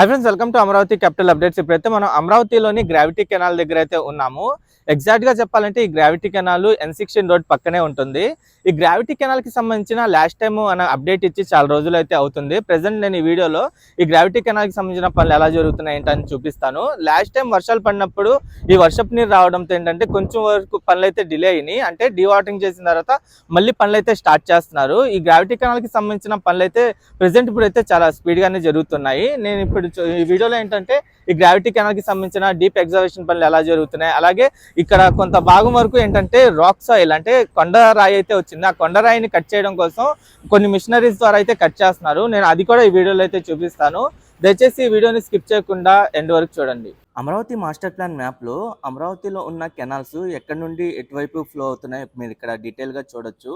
Hi friends welcome to Amaravati capital updates ఇప్పుడైతే మనం అమరావతిలోని గ్రావిటీ కెనాల్ దగ్గర అయితే ఉన్నాము. ఎగ్జాక్ట్గా చెప్పాలంటే ఈ gravity canal N sixteen road పక్కనే ఉంటుంది. ఈ గ్రావిటీ కెనాల్కి సంబంధించిన లాస్ట్ టైం అన్న అప్డేట్ ఇచ్చి చాలా రోజులు అయితే అవుతుంది. ప్రెసెంట్ నేను ఈ వీడియోలో ఈ గ్రావిటీ కెనాల్కి సంబంధించిన పనులు ఎలా జరుగుతున్నాయి ఏంటని చూపిస్తాను. లాస్ట్ టైం వర్షాలు పడినప్పుడు ఈ వర్షపు నీరు రావడంతో ఏంటంటే కొంచెం వరకు పనులు అయితే డిలే అయినాయి. అంటే డీవాటరింగ్ చేసిన తర్వాత మళ్ళీ పనులు అయితే స్టార్ట్ చేస్తున్నారు. ఈ గ్రావిటీ కెనాల్కి సంబంధించిన పనులు అయితే ప్రెసెంట్ ఇప్పుడు అయితే చాలా స్పీడ్ గానే జరుగుతున్నాయి. నేను ఇప్పుడు ఈ వీడియోలో ఏంటంటే ఈ గ్రావిటీ కెనాల్కి సంబంధించిన డీప్ ఎగ్జర్వేషన్ పనులు ఎలా జరుగుతున్నాయి అలాగే ఇక్కడ కొంత భాగం వరకు ఏంటంటే రాక్ సాయిల్ అంటే కొండరాయి అయితే వచ్చింది. ఆ కొండరాయిని కట్ చేయడం కోసం కొన్ని మిషనరీస్ ద్వారా అయితే కట్ చేస్తున్నారు. నేను అది కూడా ఈ వీడియోలో అయితే చూపిస్తాను. దయచేసి ఈ వీడియోని స్కిప్ చేయకుండా ఎండ్ వరకు చూడండి. అమరావతి మాస్టర్ ప్లాన్ మ్యాప్లో అమరావతిలో ఉన్న కెనాల్స్ ఎక్కడి నుండి ఎటువైపు ఫ్లో అవుతున్నాయో మీరు ఇక్కడ డీటెయిల్గా చూడొచ్చు.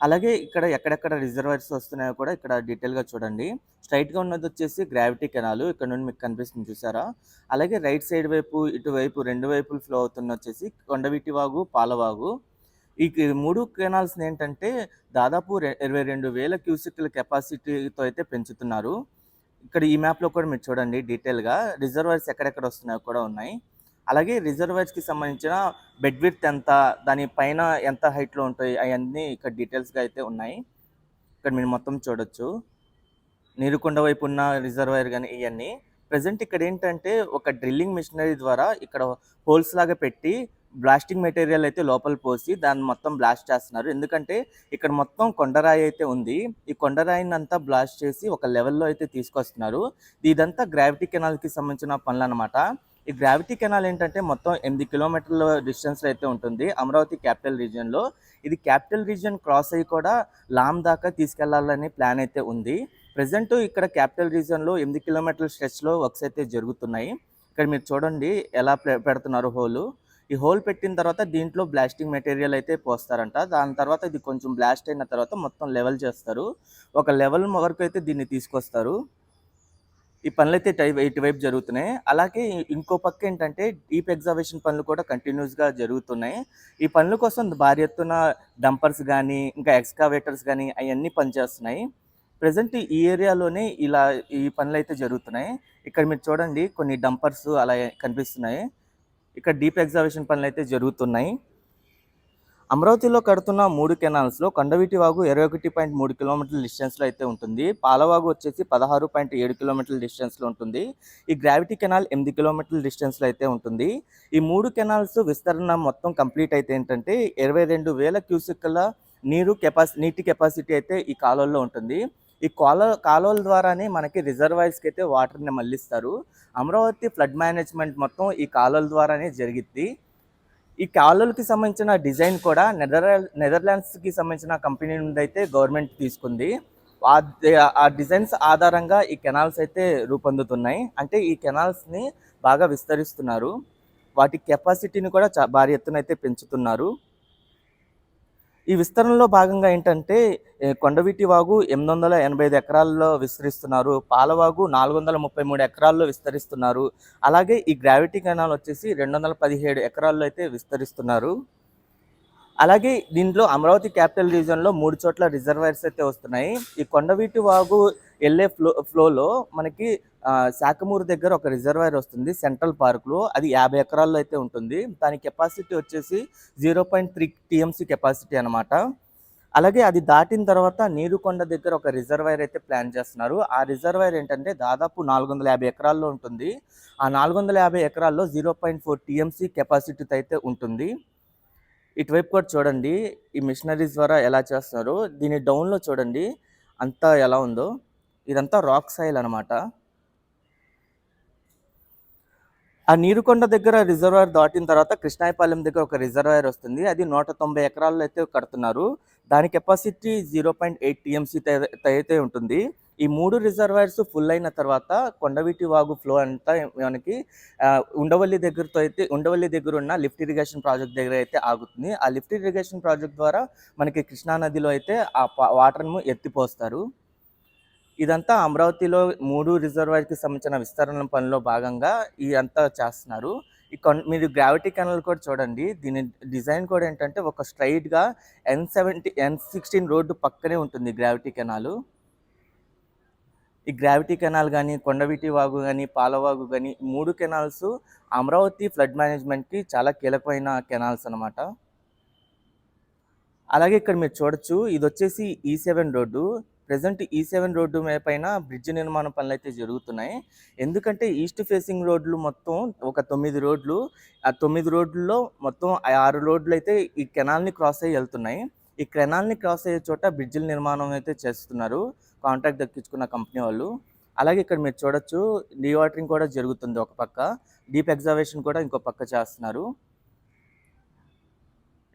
అలాగే ఇక్కడ ఎక్కడెక్కడ రిజర్వాయర్స్ వస్తున్నాయో కూడా ఇక్కడ డీటెయిల్గా చూడండి. స్ట్రైట్గా ఉన్నది వచ్చేసి గ్రావిటీ కెనాల్ ఇక్కడ నుండి మీకు కనిపిస్తుంది చూసారా? అలాగే రైట్ సైడ్ వైపు ఇటువైపు రెండు వైపులు ఫ్లో అవుతున్న వచ్చేసి కొండవీటి వాగు పాలవాగు. ఈ మూడు కెనాల్స్ని ఏంటంటే దాదాపు ఇరవై రెండు వేల క్యూసిక్ల కెపాసిటీతో అయితే పెంచుతున్నారు. ఇక్కడ ఈ మ్యాప్లో కూడా మీరు చూడండి డీటెయిల్గా. రిజర్వాయర్స్ ఎక్కడెక్కడ వస్తున్నాయో కూడా ఉన్నాయి. అలాగే రిజర్వాయర్స్కి సంబంధించిన బెడ్ విడ్త్ ఎంత దాని పైన ఎంత హైట్లో ఉంటాయి అవన్నీ ఇక్కడ డీటెయిల్స్గా అయితే ఉన్నాయి. ఇక్కడ మీరు మొత్తం చూడొచ్చు. నీరుకొండ వైపు ఉన్న రిజర్వాయర్ కానీ ఇవన్నీ ప్రజెంట్ ఇక్కడ ఏంటంటే ఒక డ్రిల్లింగ్ మిషనరీ ద్వారా ఇక్కడ హోల్స్ లాగా పెట్టి బ్లాస్టింగ్ మెటీరియల్ అయితే లోపల పోసి దాన్ని మొత్తం బ్లాస్ట్ చేస్తున్నారు. ఎందుకంటే ఇక్కడ మొత్తం కొండరాయి అయితే ఉంది. ఈ కొండరాయిని అంతా బ్లాస్ట్ చేసి ఒక లెవెల్లో అయితే తీసుకొస్తున్నారు. ఇదంతా గ్రావిటీ కెనాల్కి సంబంధించిన పనులు అనమాట ఈ గ్రావిటీ కెనాల్ ఏంటంటే మొత్తం ఎనిమిది కిలోమీటర్ల డిస్టెన్స్లో అయితే ఉంటుంది. అమరావతి క్యాపిటల్ రీజియన్లో. ఇది క్యాపిటల్ రీజియన్ క్రాస్ అయ్యి కూడా లామ్ దాకా తీసుకెళ్ళాలని ప్లాన్ అయితే ఉంది. ప్రజెంట్ ఇక్కడ క్యాపిటల్ రీజియన్లో ఎనిమిది కిలోమీటర్ల స్ట్రెచ్లో వర్క్స్ అయితే జరుగుతున్నాయి. ఇక్కడ మీరు చూడండి ఎలా పెడుతున్నారు హోలు. ఈ హోల్ పెట్టిన తర్వాత దీంట్లో బ్లాస్టింగ్ మెటీరియల్ అయితే పోస్తారంట. దాని తర్వాత ఇది కొంచెం బ్లాస్ట్ అయిన తర్వాత మొత్తం లెవెల్ చేస్తారు. ఒక లెవెల్ వరకు అయితే దీన్ని తీసుకొస్తారు. ఈ పనులు అయితే టై ఇటువైపు జరుగుతున్నాయి. అలాగే ఇంకో పక్క ఏంటంటే డీప్ ఎగ్జావేషన్ పనులు కూడా కంటిన్యూస్గా జరుగుతున్నాయి. ఈ పనుల కోసం భారీ ఎత్తున డంపర్స్ కానీ ఇంకా ఎక్స్కావేటర్స్ కానీ అవన్నీ పనిచేస్తున్నాయి. ప్రజెంట్ ఈ ఏరియాలోనే ఇలా ఈ పనులు అయితే జరుగుతున్నాయి. ఇక్కడ మీరు చూడండి కొన్ని డంపర్స్ అలా కనిపిస్తున్నాయి. ఇక్కడ డీప్ ఎగ్జావేషన్ పనులు అయితే జరుగుతున్నాయి. అమరావతిలో కడుతున్న మూడు కెనాల్స్లో కొండవీటి వాగు ఇరవై ఒకటి పాయింట్ మూడు కిలోమీటర్ల డిస్టెన్స్లో అయితే ఉంటుంది. పాలవాగు వచ్చేసి పదహారు పాయింట్ ఏడు కిలోమీటర్ల డిస్టెన్స్లో ఉంటుంది. ఈ గ్రావిటీ కెనాల్ ఎనిమిది కిలోమీటర్ల డిస్టెన్స్లో అయితే ఉంటుంది. ఈ మూడు కెనాల్స్ విస్తరణ మొత్తం కంప్లీట్ అయితే ఏంటంటే ఇరవై రెండు వేల క్యూసిక్ల నీరు కెపాసి నీటి కెపాసిటీ అయితే ఈ కాలువల్లో ఉంటుంది. ఈ కాలో కాలువల ద్వారానే మనకి రిజర్వాయర్స్కి అయితే వాటర్ని మళ్ళిస్తారు. అమరావతి ఫ్లడ్ మేనేజ్మెంట్ మొత్తం ఈ కాలువల ద్వారానే జరిగిద్ది. ఈ కాలువలకి సంబంధించిన డిజైన్ కూడా నెదర్ నెదర్లాండ్స్కి సంబంధించిన కంపెనీ నుండి అయితే గవర్నమెంట్ తీసుకుంది. ఆ డిజైన్స్ ఆధారంగా ఈ కెనాల్స్ అయితే రూపొందుతున్నాయి. అంటే ఈ కెనాల్స్ని బాగా విస్తరిస్తున్నారు. వాటి కెపాసిటీని కూడా భారీ ఎత్తున అయితే పెంచుతున్నారు. ఈ విస్తరణలో భాగంగా ఏంటంటే కొండవీటి వాగు ఎనిమిది వందల ఎనభై ఐదు ఎకరాల్లో విస్తరిస్తున్నారు. పాలవాగు నాలుగు వందల ముప్పై మూడు ఎకరాల్లో విస్తరిస్తున్నారు. అలాగే ఈ గ్రావిటీ కెనాల్ వచ్చేసి రెండు వందల పదిహేడు ఎకరాల్లో అయితే విస్తరిస్తున్నారు. అలాగే దీంట్లో అమరావతి క్యాపిటల్ రీజన్లో మూడు చోట్ల రిజర్వాయర్స్ అయితే వస్తున్నాయి. ఈ కొండవీటి వాగు వెళ్ళే ఫ్లో ఫ్లోలో మనకి శాఖమూరు దగ్గర ఒక రిజర్వాయర్ వస్తుంది సెంట్రల్ పార్క్లో. అది యాభై ఎకరాల్లో అయితే ఉంటుంది. దాని కెపాసిటీ వచ్చేసి zero point three TMC capacity అనమాట అలాగే అది దాటిన తర్వాత నీరుకొండ దగ్గర ఒక రిజర్వాయర్ అయితే ప్లాన్ చేస్తున్నారు. ఆ రిజర్వాయర్ ఏంటంటే దాదాపు నాలుగు వందల యాభై ఎకరాల్లో ఉంటుంది. ఆ నాలుగు వందల యాభై ఎకరాల్లో జీరో పాయింట్ ఫోర్ టీఎంసీ కెపాసిటీతో అయితే ఉంటుంది. ఇటువైపు కూడా చూడండి ఈ మిషనరీస్ ద్వారా ఎలా చేస్తున్నారు దీని డౌన్లో చూడండి అంతా ఎలా ఉందో. ఇదంతా రాక్ సాయిల్ అనమాట ఆ నీరుకొండ దగ్గర రిజర్వాయర్ దాటిన తర్వాత కృష్ణాయపాలెం దగ్గర ఒక రిజర్వాయర్ వస్తుంది. అది నూట తొంభై ఎకరాల్లో అయితే కడుతున్నారు. దాని capacity zero point eight TMC అయితే ఉంటుంది. ఈ మూడు రిజర్వాయర్స్ ఫుల్ అయిన తర్వాత కొండవీటి వాగు ఫ్లో అంతా మనకి ఉండవల్లి దగ్గరతో అయితే ఉండవల్లి దగ్గర ఉన్న లిఫ్ట్ ఇరిగేషన్ ప్రాజెక్ట్ దగ్గర అయితే ఆగుతుంది. ఆ లిఫ్ట్ ఇరిగేషన్ ప్రాజెక్ట్ ద్వారా మనకి కృష్ణా నదిలో అయితే ఆ వాటర్ను ఎత్తిపోస్తారు. ఇదంతా అమరావతిలో మూడు రిజర్వాయర్కి సంబంధించిన విస్తరణ పనిలో భాగంగా ఇదంతా చేస్తున్నారు. ఈ కొన్ మీరు గ్రావిటీ కెనాల్ కూడా చూడండి. దీని డిజైన్ కూడా ఏంటంటే ఒక స్ట్రైట్గా N seventy N sixteen road పక్కనే ఉంటుంది గ్రావిటీ కెనాలు. ఈ గ్రావిటీ కెనాల్ కానీ కొండవీటి వాగు కానీ పాలవాగు కానీ మూడు కెనాల్స్ అమరావతి ఫ్లడ్ మేనేజ్మెంట్కి చాలా కీలకమైన కెనాల్స్ అన్నమాట. అలాగే ఇక్కడ మీరు చూడొచ్చు ఇది వచ్చేసి e E seven road. Present E seven road మీద పైన బ్రిడ్జ్ నిర్మాణ పనులు అయితే జరుగుతున్నాయి. ఎందుకంటే ఈస్ట్ ఫేసింగ్ రోడ్లు మొత్తం ఒక తొమ్మిది రోడ్లు ఆ తొమ్మిది రోడ్లలో మొత్తం ఆరు రోడ్లు అయితే ఈ కెనాల్ని క్రాస్ అయ్యి వెళ్తున్నాయి. ఈ క్రెనాల్ని క్రాస్ అయ్యే చోట బ్రిడ్జిల నిర్మాణం అయితే చేస్తున్నారు. కాంట్రాక్ట్ దక్కించుకున్న కంపెనీ వాళ్ళు. అలాగే ఇక్కడ మీరు చూడొచ్చు డీవాటరింగ్ కూడా జరుగుతుంది ఒక పక్క. డీప్ ఎగ్జర్వేషన్ కూడా ఇంకో పక్క చేస్తున్నారు.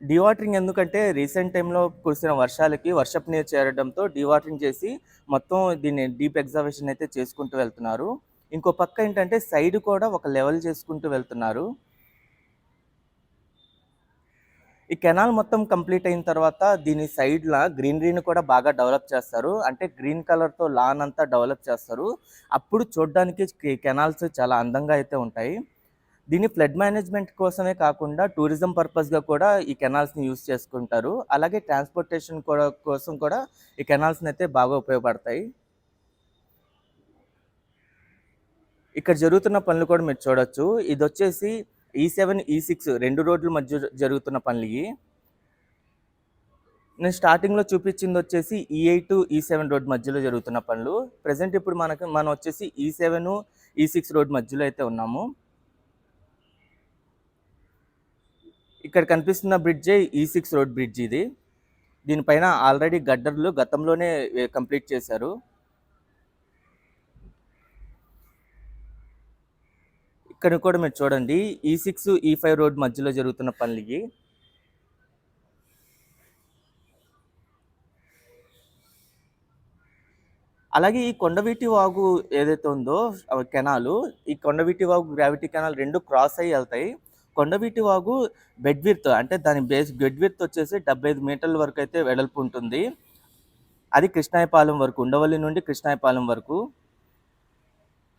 డీవాటరింగ్ ఎందుకంటే రీసెంట్ టైంలో కురిసిన వర్షాలకి వర్షపు నీరు చేరడంతో డీవాటరింగ్ చేసి మొత్తం దీన్ని డీప్ ఎగ్జర్వేషన్ అయితే చేసుకుంటూ వెళ్తున్నారు. ఇంకో పక్క ఏంటంటే సైడ్ కూడా ఒక లెవెల్ చేసుకుంటూ వెళ్తున్నారు. ఈ కెనాల్ మొత్తం కంప్లీట్ అయిన తర్వాత దీని సైడ్లా గ్రీనరీని కూడా బాగా డెవలప్ చేస్తారు. అంటే గ్రీన్ కలర్తో లాన్ అంతా డెవలప్ చేస్తారు. అప్పుడు చూడడానికి కెనాల్స్ చాలా అందంగా అయితే ఉంటాయి. దీన్ని ఫ్లడ్ మేనేజ్మెంట్ కోసమే కాకుండా టూరిజం పర్పస్గా కూడా ఈ కెనాల్స్ని యూస్ చేసుకుంటారు. అలాగే ట్రాన్స్పోర్టేషన్ కూడా కోసం కూడా ఈ కెనాల్స్ని అయితే బాగా ఉపయోగపడతాయి. ఇక్కడ జరుగుతున్న పనులు కూడా మీరు చూడొచ్చు. ఇది వచ్చేసి ఈ సెవెన్ ఈ సిక్స్ రెండు రోడ్ల మధ్య జరుగుతున్న పనులు ఇవి నేను స్టార్టింగ్లో చూపించింది వచ్చేసి ఈ ఎయిట్ ఈ సెవెన్ రోడ్ మధ్యలో జరుగుతున్న పనులు. ప్రజెంట్ ఇప్పుడు మనకు మనం వచ్చేసి ఈ సెవెన్ ఈ సిక్స్ రోడ్ మధ్యలో అయితే ఉన్నాము. ఇక్కడ కనిపిస్తున్న బ్రిడ్జే e E six road bridge ఇది. దీనిపైన ఆల్రెడీ గడ్డర్లు గతంలోనే కంప్లీట్ చేశారు. ఇక్కడ కూడా మీరు చూడండి ఈ సిక్స్ ఈ ఫైవ్ రోడ్ మధ్యలో జరుగుతున్న పనులు ఇవి. అలాగే ఈ కొండవీటి వాగు ఏదైతే ఉందో కెనాలు ఈ కొండవీటి వాగు గ్రావిటీ కెనాల్ రెండు క్రాస్ అయ్యి వెళ్తాయి. కొండవీటి వాగు బెడ్విర్త్ అంటే దాని బేస్ బెడ్విర్త్ వచ్చేసి డెబ్బై ఐదు మీటర్ల వరకు అయితే వెడల్పు ఉంటుంది. అది కృష్ణాయపాలెం వరకు ఉండవల్లి నుండి కృష్ణాయపాలెం వరకు.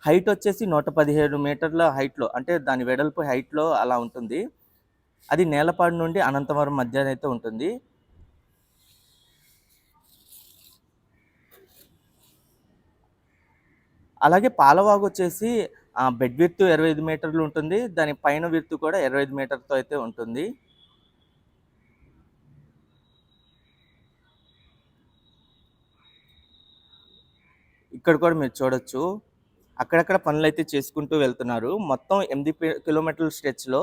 హైట్ వచ్చేసి నూట పదిహేడు మీటర్ల హైట్లో అంటే దాని వెడల్పు హైట్లో అలా ఉంటుంది. అది నేలపాడు నుండి అనంతవరం మధ్య అయితే ఉంటుంది. అలాగే పాలవాగు వచ్చేసి బెడ్ విర్తు ఇరవై ఐదు మీటర్లు ఉంటుంది. దాని పైన విర్తు కూడా ఇరవై ఐదు మీటర్తో అయితే ఉంటుంది. ఇక్కడ కూడా మీరు చూడొచ్చు. అక్కడక్కడ పనులు అయితే చేసుకుంటూ వెళ్తున్నారు. మొత్తం ఎనిమిది కిలోమీటర్ల స్ట్రెచ్లో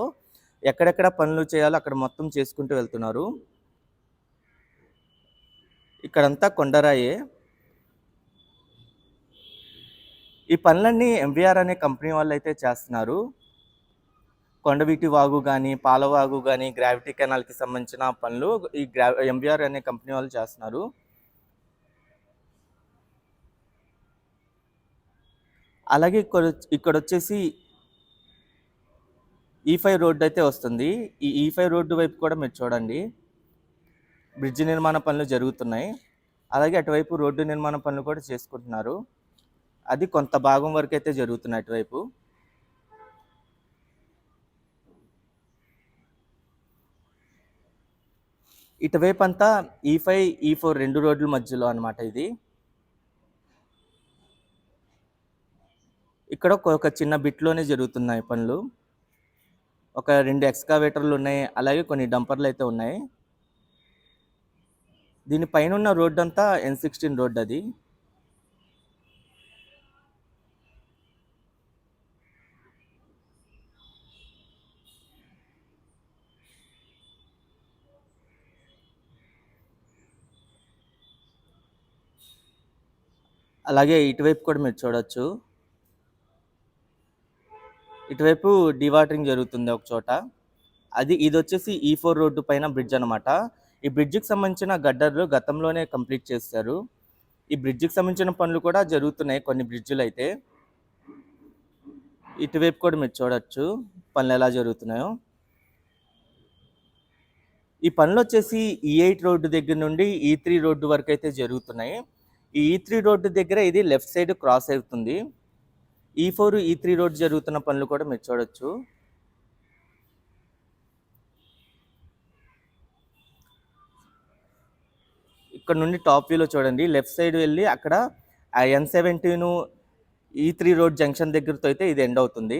ఎక్కడెక్కడ పనులు చేయాలో అక్కడ మొత్తం చేసుకుంటూ వెళ్తున్నారు. ఇక్కడంతా కొండరాయే. ఈ పనులన్నీ ఎంవిఆర్ అనే కంపెనీ వాళ్ళు అయితే చేస్తున్నారు కొండవీటి వాగు కానీ పాలవాగు కానీ గ్రావిటీ కెనాల్కి సంబంధించిన పనులు ఈ గ్రా ఎంవిఆర్ అనే కంపెనీ వాళ్ళు చేస్తున్నారు. అలాగే ఇక్కడ ఇక్కడ వచ్చేసి ఈ e ఫైవ్ రోడ్డు అయితే వస్తుంది. ఈ e ఈ ఫైవ్ రోడ్డు వైపు కూడా మీరు చూడండి. బ్రిడ్జ్ నిర్మాణ పనులు జరుగుతున్నాయి. అలాగే అటువైపు రోడ్డు నిర్మాణ పనులు కూడా చేసుకుంటున్నారు. అది కొంత భాగం వరకు అయితే జరుగుతున్నాయి అటువైపు. ఇటువైపు అంతా ఈ ఫైవ్ ఈ ఫోర్ రెండు రోడ్ల మధ్యలో అనమాట ఇది. ఇక్కడ ఒక చిన్న బిట్లోనే జరుగుతున్నాయి పనులు. ఒక రెండు ఎక్స్కావేటర్లు ఉన్నాయి అలాగే కొన్ని డంపర్లు అయితే ఉన్నాయి. దీని పైన ఉన్న రోడ్డు అంతా ఎన్ సిక్స్టీన్ రోడ్ అది. అలాగే ఇటువైపు కూడా మీరు చూడొచ్చు. ఇటువైపు డివాటరింగ్ జరుగుతుంది ఒక చోట. అది ఇది వచ్చేసి ఈ e ఫోర్ రోడ్డు పైన బ్రిడ్జ్ అనమాట ఈ బ్రిడ్జికి సంబంధించిన గడ్డర్లు గతంలోనే కంప్లీట్ చేస్తారు ఈ బ్రిడ్జికి సంబంధించిన పనులు కూడా జరుగుతున్నాయి కొన్ని బ్రిడ్జ్లు అయితే ఇటువైపు కూడా మీరు చూడొచ్చు పనులు ఎలా జరుగుతున్నాయో. ఈ పనులు వచ్చేసి e ఈ ఎయిట్ రోడ్డు దగ్గర నుండి e ఈ త్రీ రోడ్డు వరకు అయితే జరుగుతున్నాయి. ఈ ఈ త్రీ రోడ్డు దగ్గర ఇది లెఫ్ట్ సైడ్ క్రాస్ అవుతుంది. ఈ ఫోర్ ఈ త్రీ రోడ్ జరుగుతున్న పనులు కూడా మీరు చూడొచ్చు. ఇక్కడ నుండి టాప్ వ్యూలో చూడండి. లెఫ్ట్ సైడ్ వెళ్ళి అక్కడ ఎన్ సెవెంటీను ఈ త్రీ రోడ్ జంక్షన్ దగ్గరతో అయితే ఇది ఎండ్ అవుతుంది.